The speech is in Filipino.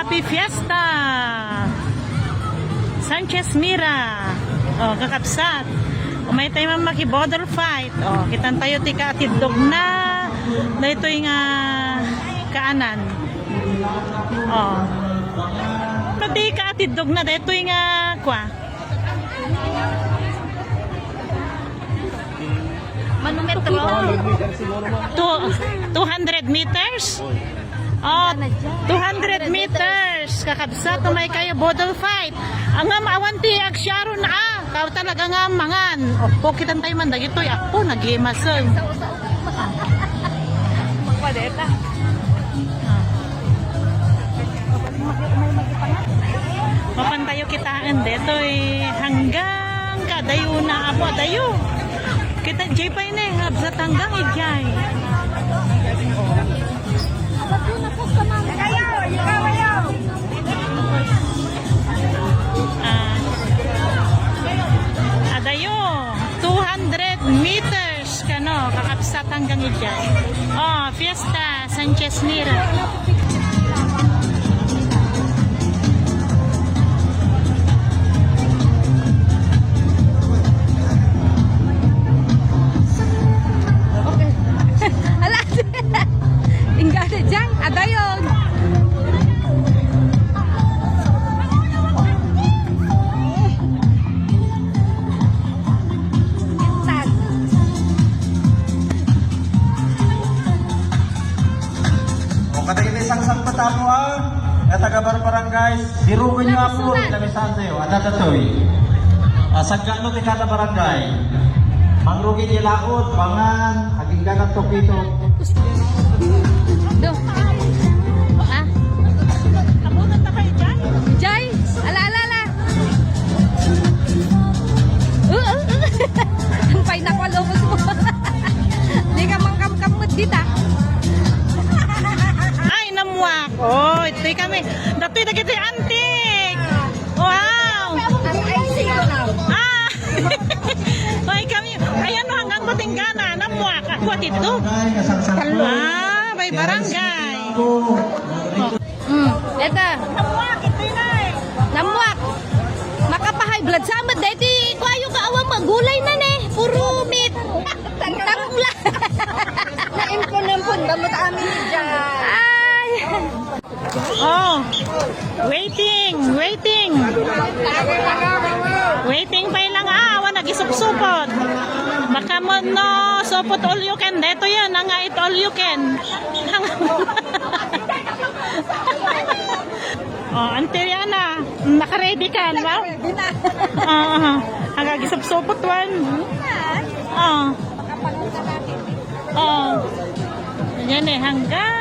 Happy Fiesta! Sanchez Mira. Oh, kakapsat. Umay tayo man makibodol fight. Oh, kitan tayo ti kaatidog na. Na ito yung ah, kaanan. Oh. Pati kaatidog na. Ito yung ah, kwa. Manometro. Two, 200 meters? Oh, 200 meters. Kakabsat na may kayo bodol fight. Ang maawanti ag Sharon ah. Kau talaga nga mangan. Opo, kitan tayo man dagito. Ako, nag-imasag. Magpadeta. Mapantayo kitaan dito eh. Hanggang kadayo na apo. Dayo. Kita jay pa ini. Habsat hanggang ijay. Meters kano kakapsat hanggang ijay. Oh, Fiesta Sanchez Mira. Isang sang patamo ah. Ya taga barangay, dirugan niyo ako, ilamisan sa'yo. Ada tatoy. Ah, sagka no ti kada barangay. Mangrugi niya laot, pangan, aging ganat tokito. Duh. Ah, Kabunot na kayo dyan? Jai. Ala ala ala. Uh, uh, uh. Ang pay na ko lubos mo. Di ka mangkam-kamot dita. Oh, ito kami. Dato'y na kita antik. Wow. Ah. Ay, kami. Ayan no, hanggang Batinggana. Namuwak. Ako at ito. Ah, may barangay. Hmm. Eta. Namuwak, ito na. Namuak. Makapahay blood samad dati ko ayo ka awang magulay na ne. Puro meat. Tangla. Naimpon-impon ba mo amin Ah, awan nag-isupsupot. Baka mo no, supot all you can. Dito yan, ang it all you can. oh, ante yan ah. Naka-ready ka, ba? Oo, uh, hanggang isupsupot one. Oo. Oh. Yan eh, hanggang.